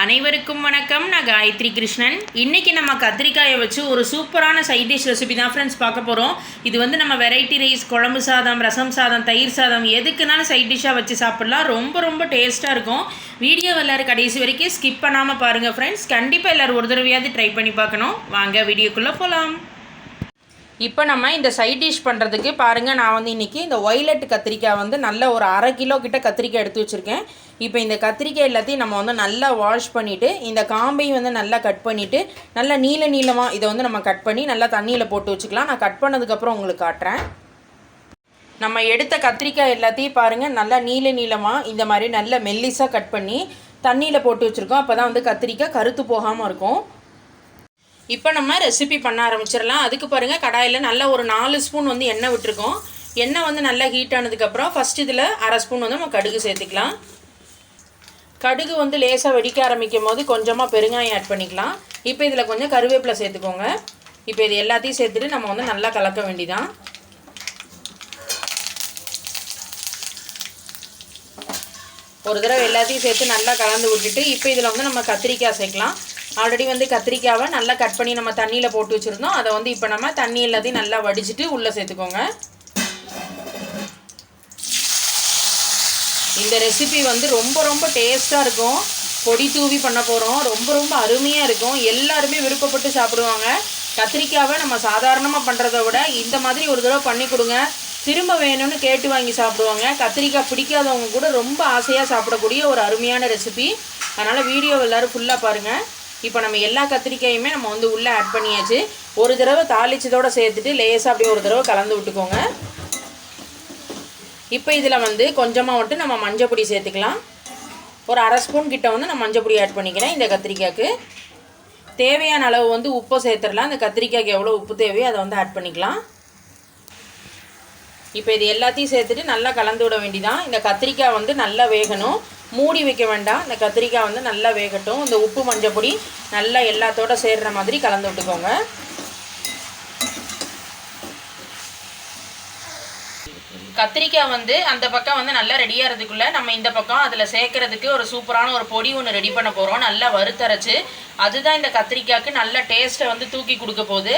அனைவருக்கும் வணக்கம். நான் காயத்ரி கிருஷ்ணன். இன்றைக்கி நம்ம கத்திரிக்காயை வச்சு ஒரு சூப்பரான சைட் டிஷ் ரெசிபி தான் ஃப்ரெண்ட்ஸ் பார்க்க போகிறோம் இது வந்து நம்ம வெரைட்டி ரைஸ் குழம்பு சாதம் ரசம் சாதம் தயிர் சாதம் எதுக்குனாலும் சைட் டிஷ்ஷாக வச்சு சாப்பிட்லாம். ரொம்ப ரொம்ப டேஸ்ட்டாக இருக்கும். வீடியோ எல்லோரும் கடைசி வரைக்கும் ஸ்கிப் பண்ணாமல் பாருங்கள் ஃப்ரெண்ட்ஸ் கண்டிப்பாக எல்லோரும் ஒரு தடவையாவது ட்ரை பண்ணி பார்க்கணும். வாங்க வீடியோக்குள்ளே போகலாம் இப்போ நம்ம இந்த சைட் டிஷ் பண்ணுறதுக்கு பாருங்கள் நான் வந்து இன்றைக்கி இந்த ஒய்லெட் கத்திரிக்காய் வந்து நல்ல ஒரு அரை கிலோ கிட்ட கத்திரிக்காய் எடுத்து வச்சுருக்கேன். இப்போ இந்த கத்திரிக்காய் எல்லாத்தையும் நம்ம வந்து நல்லா வாஷ் பண்ணிவிட்டு இந்த காம்பையும் வந்து நல்லா கட் பண்ணிவிட்டு நல்லா நீள நீளமாக இதை வந்து நம்ம கட் பண்ணி நல்லா தண்ணியில் போட்டு வச்சுக்கலாம். நான் கட் பண்ணதுக்கப்புறம் உங்களுக்கு காட்டுறேன். நம்ம எடுத்த கத்திரிக்காய் எல்லாத்தையும் பாருங்கள் நல்லா நீல நீளமாக இந்த மாதிரி நல்லா மெல்லிஸாக கட் பண்ணி தண்ணியில் போட்டு வச்சுருக்கோம். அப்போ தான் வந்து கத்திரிக்காய் கருத்து போகாமல் இருக்கும். இப்போ நம்ம ரெசிபி பண்ண ஆரம்பிச்சிடலாம். அதுக்கு பாருங்கள் கடாயில் நல்லா ஒரு நாலு ஸ்பூன் வந்து எண்ணெய் விட்டுருக்கோம். எண்ணெய் வந்து நல்லா ஹீட் ஆனதுக்கப்புறம் ஃபஸ்ட் இதில் அரை ஸ்பூன் வந்து நம்ம கடுகு சேர்த்துக்கலாம். கடுகு வந்து லேசாக வெடிக்க ஆரம்பிக்கும் போது கொஞ்சமாக பெருங்காயம் ஆட் பண்ணிக்கலாம். இப்போ இதில் கொஞ்சம் கருவேப்பிலை சேர்த்துக்கோங்க. இப்போ இது எல்லாத்தையும் சேர்த்துட்டு நம்ம வந்து நல்லா கலக்க வேண்டிதான். ஒரு தடவை எல்லாத்தையும் சேர்த்து நல்லா கலந்து விட்டுட்டு இப்போ இதில் வந்து நம்ம கத்திரிக்காய் சேர்க்கலாம். ஆல்ரெடி வந்து கத்திரிக்காவை நல்லா கட் பண்ணி நம்ம தண்ணியில் போட்டு வச்சுருந்தோம். அதை வந்து இப்போ நம்ம தண்ணி எல்லாத்தையும் நல்லா வடிச்சிட்டு உள்ளே சேர்த்துக்கோங்க. இந்த ரெசிபி வந்து ரொம்ப ரொம்ப டேஸ்ட்டாக இருக்கும். பொடி தூவி பண்ண போகிறோம் ரொம்ப ரொம்ப அருமையாக இருக்கும். எல்லாருமே விருப்பப்பட்டு சாப்பிடுவாங்க. கத்திரிக்காவை நம்ம சாதாரணமாக பண்ணுறத விட இந்த மாதிரி ஒரு தடவை பண்ணி கொடுங்க. திரும்ப வேணும்னு கேட்டு வாங்கி சாப்பிடுவாங்க. கத்திரிக்காய் பிடிக்காதவங்க கூட ரொம்ப ஆசையாக சாப்பிடக்கூடிய ஒரு அருமையான ரெசிபி அதனால் வீடியோ எல்லோரும் ஃபுல்லாக பாருங்கள் இப்போ நம்ம எல்லா கத்திரிக்காயுமே நம்ம வந்து உள்ளே ஆட் பண்ணியாச்சு. ஒரு தடவை தாளிச்சதோடு சேர்த்துட்டு லேசாக அப்படியே ஒரு தடவை கலந்து விட்டுக்கோங்க. இப்போ இதில் வந்து கொஞ்சமாக மட்டும் நம்ம மஞ்சள் பொடி சேர்த்துக்கலாம். ஒரு அரை ஸ்பூன் கிட்ட வந்து நான் மஞ்சள் பொடி ஆட் பண்ணிக்கிறேன் இந்த கத்திரிக்காய்க்கு. தேவையான அளவு வந்து உப்பை சேர்த்துடலாம். இந்த கத்திரிக்காய்க்கு எவ்வளோ உப்பு தேவையோ அதை வந்து ஆட் பண்ணிக்கலாம். இப்போ இது எல்லாத்தையும் சேர்த்துட்டு நல்லா கலந்து விட வேண்டிதான். இந்த கத்திரிக்காய் வந்து நல்லா வேகணும். மூடி வைக்க வேண்டாம். இந்த கத்திரிக்காய் வந்து நல்லா வேகட்டும். இந்த உப்பு மஞ்சள் பொடி நல்லா எல்லாத்தோட சேர்கிற மாதிரி கலந்து விட்டுக்கோங்க. கத்திரிக்காய் வந்து அந்த பக்கம் வந்து நல்லா ரெடியாகிறதுக்குள்ளே நம்ம இந்த பக்கம் அதில் சேர்க்கறதுக்கு ஒரு சூப்பரான ஒரு பொடி ஒன்று ரெடி பண்ண போகிறோம் நல்லா வறுத்தரைச்சு. அதுதான் இந்த கத்திரிக்காய்க்கு நல்ல டேஸ்ட்டை வந்து தூக்கி கொடுக்க போகுது.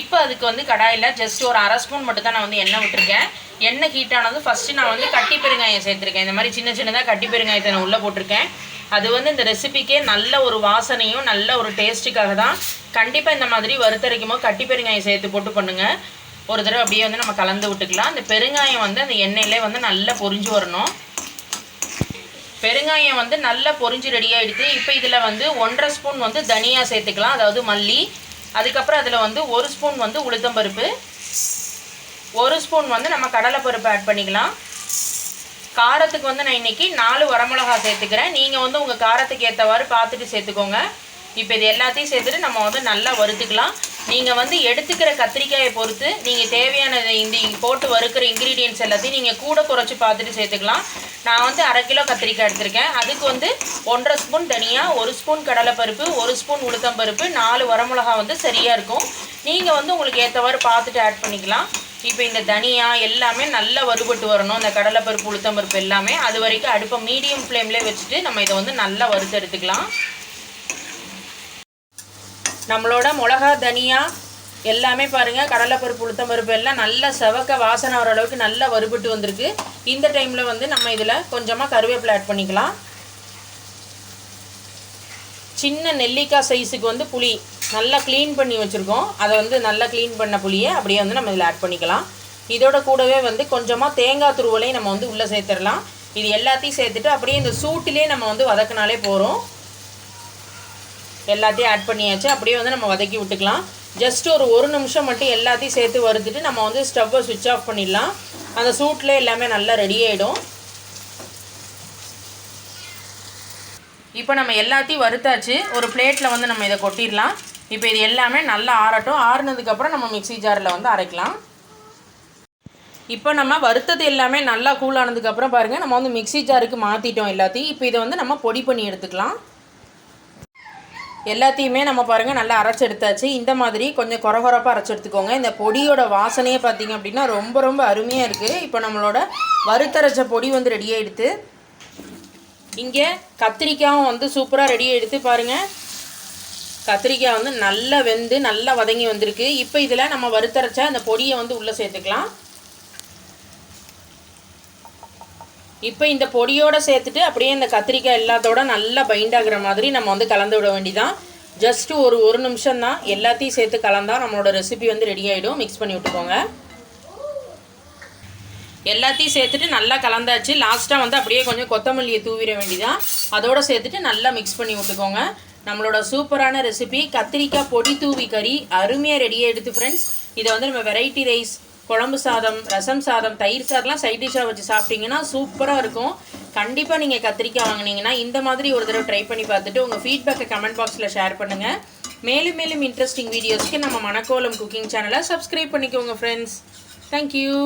இப்போ அதுக்கு வந்து கடாயில் ஜஸ்ட் ஒரு அரை ஸ்பூன் மட்டும் தான் நான் வந்து எண்ணெய் விட்டுருக்கேன். எண்ணெய் ஹீட் ஆனதும் ஃபஸ்ட்டு நான் வந்து கட்டி பெருங்காயம் சேர்த்துருக்கேன். இந்த மாதிரி சின்ன சின்னதாக கட்டி பெருங்காயத்தை நான் உள்ளே போட்டிருக்கேன். அது வந்து இந்த ரெசிபிக்கே நல்ல ஒரு வாசனையும் நல்ல ஒரு டேஸ்ட்டுக்காக தான் கண்டிப்பாக இந்த மாதிரி வறுத்தரைக்கும் போது கட்டி பெருங்காயம் சேர்த்து போட்டு பண்ணுங்கள் ஒரு தடவை அப்படியே வந்து நம்ம கலந்து விட்டுக்கலாம். அந்த பெருங்காயம் வந்து அந்த எண்ணெயிலே வந்து நல்லா பொரிஞ்சு வரணும். பெருங்காயம் வந்து நல்லா பொரிஞ்சு ரெடி ஆகிடுது இப்போ இதில் வந்து ஒன்றரை ஸ்பூன் வந்து தனியாக சேர்த்துக்கலாம். அதாவது மல்லி. அதுக்கப்புறம் அதில் வந்து ஒரு ஸ்பூன் வந்து உளுத்தம்பருப்பு ஒரு ஸ்பூன் வந்து நம்ம கடலைப்பருப்பு ஆட் பண்ணிக்கலாம். காரத்துக்கு வந்து நான் இன்றைக்கி நாலு வரமிளகா சேர்த்துக்கிறேன். நீங்கள் வந்து உங்கள் காரத்துக்கு ஏற்றவாறு பார்த்துட்டு சேர்த்துக்கோங்க. இப்போ இது எல்லாத்தையும் சேர்த்துட்டு நம்ம வந்து நல்லா வறுத்துக்கலாம். நீங்கள் வந்து எடுத்துக்கிற கத்திரிக்காயை பொறுத்து நீங்கள் தேவையான இந்த போட்டு வறுக்கிற இன்க்ரீடியன்ஸ் எல்லாத்தையும் நீங்கள் கூட குறைச்சி பார்த்துட்டு சேர்த்துக்கலாம். நான் வந்து அரை கிலோ கத்திரிக்காய் எடுத்திருக்கேன். அதுக்கு வந்து ஒன்றரை ஸ்பூன் தனியாக ஒரு ஸ்பூன் கடலைப்பருப்பு ஒரு ஸ்பூன் உளுத்தம்பருப்பு நாலு வரமிளகா வந்து சரியாக இருக்கும். நீங்கள் வந்து உங்களுக்கு ஏற்றவாறு பார்த்துட்டு ஆட் பண்ணிக்கலாம். இப்போ இந்த தனியா எல்லாமே நல்லா வறுபட்டு வரணும். இந்த கடலைப்பருப்பு உளுத்தம்பருப்பு எல்லாமே. அது வரைக்கும் அடுப்பை மீடியம் ஃப்ளேம்லேயே வச்சுட்டு நம்ம இதை வந்து நல்லா வறுத்து எடுத்துக்கலாம். நம்மளோட மிளகா தனியா எல்லாமே பாருங்கள் கடலைப்பருப்பு உளுத்தம்பருப்பு எல்லாம் நல்லா செவக்க வாசனை வர அளவுக்கு நல்லா வறுபட்டு வந்திருக்கு. இந்த டைமில் வந்து நம்ம இதில் கொஞ்சமாக கருவேப்பிலை ஆட் பண்ணிக்கலாம். சின்ன நெல்லிக்காய் சைஸுக்கு வந்து புளி. நல்லா க்ளீன் பண்ணி வச்சுருக்கோம். அதை வந்து நல்லா க்ளீன் பண்ண புளியை அப்படியே வந்து நம்ம இதில் ஆட் பண்ணிக்கலாம். இதோட கூடவே வந்து கொஞ்சமாக தேங்காய் துருவலையும் நம்ம வந்து உள்ளே சேர்த்துடலாம். இது எல்லாத்தையும் சேர்த்துட்டு அப்படியே இந்த சூட்டிலே நம்ம வந்து வதக்கினாலே போகிறோம் எல்லாத்தையும் ஆட் பண்ணியாச்சு. அப்படியே வந்து நம்ம வதக்கி விட்டுக்கலாம். ஜஸ்ட் ஒரு ஒரு நிமிஷம் மட்டும் எல்லாத்தையும் சேர்த்து வறுத்துட்டு நம்ம வந்து ஸ்டவ்வை சுவிட்ச் ஆஃப் பண்ணிடலாம். அந்த சூட்டில் எல்லாமே நல்லா ரெடி ஆகிடும் இப்போ நம்ம எல்லாத்தையும் வறுத்தாச்சு. ஒரு பிளேட்டில் வந்து நம்ம இதை கொட்டிடலாம். இப்போ இது எல்லாமே நல்லா ஆறட்டும். ஆறுனதுக்கப்புறம் நம்ம மிக்சி ஜாரில் வந்து அரைக்கலாம். இப்போ நம்ம வறுத்தது எல்லாமே நல்லா கூலானதுக்கப்புறம் பாருங்கள் நம்ம வந்து மிக்சி ஜாருக்கு மாற்றிட்டோம் எல்லாத்தையும். இப்போ இதை வந்து நம்ம பொடி பண்ணி எடுத்துக்கலாம். எல்லாத்தையுமே நம்ம பாருங்கள் நல்லா அரைச்சி எடுத்தாச்சு. இந்த மாதிரி கொஞ்சம் குறகுறப்பாக அரைச்சி எடுத்துக்கோங்க. இந்த பொடியோட வாசனையே பார்த்திங்க அப்படின்னா ரொம்ப ரொம்ப அருமையாக இருக்குது இப்போ நம்மளோட வறுத்தரைச்ச பொடி வந்து ரெடி ஆகிடுது இங்கே கத்திரிக்காயும் வந்து சூப்பராக ரெடி எடுத்து பாருங்கள் கத்திரிக்காய் வந்து நல்லா வெந்து நல்லா வதங்கி வந்திருக்கு. இப்போ இதில் நம்ம வறுத்தரைச்ச அந்த பொடியை வந்து உள்ளே சேர்த்துக்கலாம். இப்போ இந்த பொடியோடு சேர்த்துட்டு அப்படியே இந்த கத்திரிக்காய் எல்லாத்தோட நல்லா பைண்ட் ஆகுற மாதிரி நம்ம வந்து கலந்து விட வேண்டியதான் ஜஸ்ட்டு ஒரு ஒரு நிமிஷம் தான் எல்லாத்தையும் சேர்த்து கலந்தால் நம்மளோட ரெசிபி வந்து ரெடி ஆகிடும் மிக்ஸ் பண்ணி விட்டுக்கோங்க. எல்லாத்தையும் சேர்த்துட்டு நல்லா கலந்தாச்சு. லாஸ்ட்டாக வந்து அப்படியே கொஞ்சம் கொத்தமல்லியை தூவிட வேண்டிதான். அதோடு சேர்த்துட்டு நல்லா மிக்ஸ் பண்ணி விட்டுக்கோங்க. நம்மளோட சூப்பரான ரெசிபி கத்திரிக்காய் பொடி தூவி கறி அருமையாக ரெடியாக எடுத்து ஃப்ரெண்ட்ஸ் இதை வந்து நம்ம வெரைட்டி ரைஸ் குழம்பு சாதம் ரசம் சாதம் தயிர் சாதம்லாம் சைட் டிஷ்ஷாக வச்சு சாப்பிட்டீங்கன்னா சூப்பராக இருக்கும். கண்டிப்பாக நீங்கள் கத்திரிக்காய் வாங்கினீங்கன்னா இந்த மாதிரி ஒரு தடவை ட்ரை பண்ணி பார்த்துட்டு உங்கள் ஃபீட்பேக்கை கமெண்ட் பாக்ஸில் ஷேர் பண்ணுங்கள் மேலும் மேலும் இன்ட்ரெஸ்டிங் வீடியோஸ்க்கு நம்ம மணக்கோலம் குக்கிங் சேனலை சப்ஸ்கிரைப் பண்ணிக்கோங்க ஃப்ரெண்ட்ஸ் தேங்க்யூ